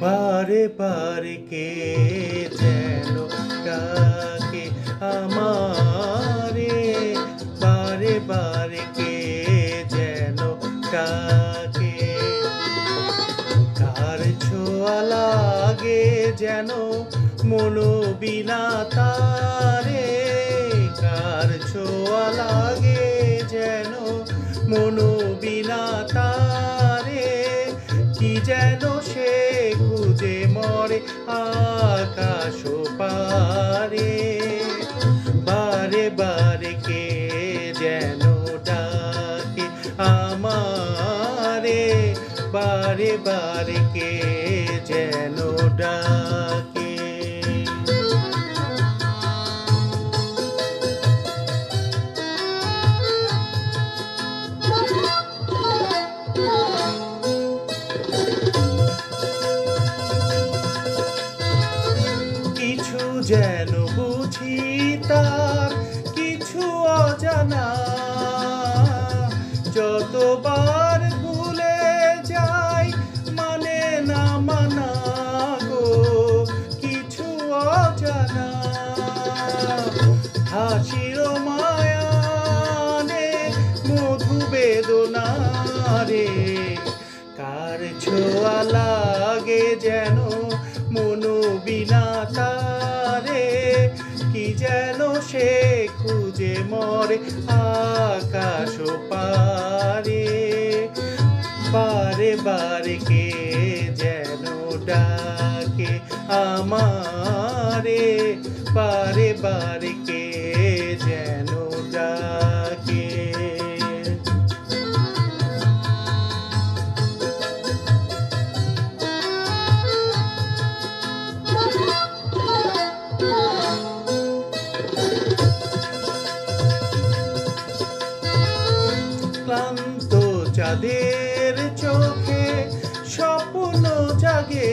বারে বারে কে যেন ডাকে আমারে। বারে বারে কে যেন ডাকে। কার ছোঁয়া লাগে যেন মনো বিনা তারে। কার ছোঁয়া লাগে যেন মনো বিনা তারে, কি যেন সে খুঁজে মরে আকাশ পারে বারে বারে কে যেন ডাকে আমারে, বারে বারে কে যেন ডাকে যেন বুঝি তার কিছু অজানা। যতবার ভুলে যাই মানে না মানা গো, কিছু অজানা। হাসির মায়ানে মধু বেদনা রে, কার ছোঁয়া লাগে যেন মনো বিনা তারে। যেন সে খুঁজে মরে আকাশ পারে বারে বারে কে যেন ডাকে আমারে। বারে বারে কে চাঁদের চোখে স্বপ্ন জাগে।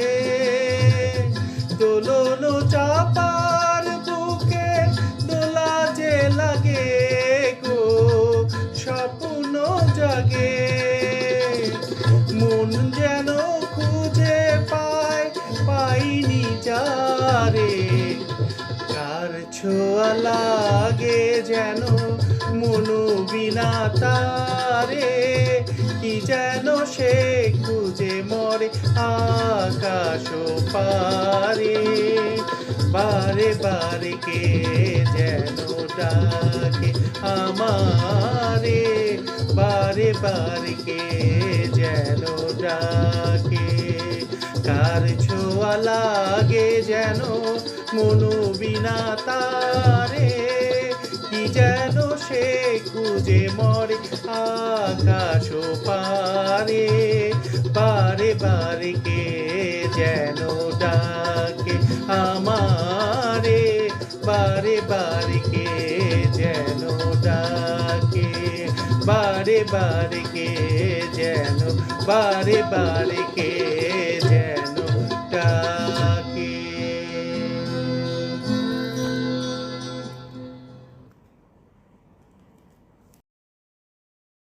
দোলন চাপার বুকে দোলা যে লাগে গো, স্বপ্ন জাগে। মন যেন খুঁজে পায়, পাইনি যারে। কার ছোঁয়া লাগে যেন মনো বিনা তারে। কি যেন সে খুঁজে মরে, আকাশ পারে বারে বারে কে যেন ডাকে আমারে। বারে বারে কে যেন ডাকে। কার ছোঁয়া লাগে যেন মনো বিনা তারে? কি যেন সে খুঁজে মরে আকাশ পারে, বারে বারে কে যেন ডাকে আমারে, বারে বারে কে যেন ডাকে, বারে বারে কে যেন, বারে বারে কে যেন ডাকে।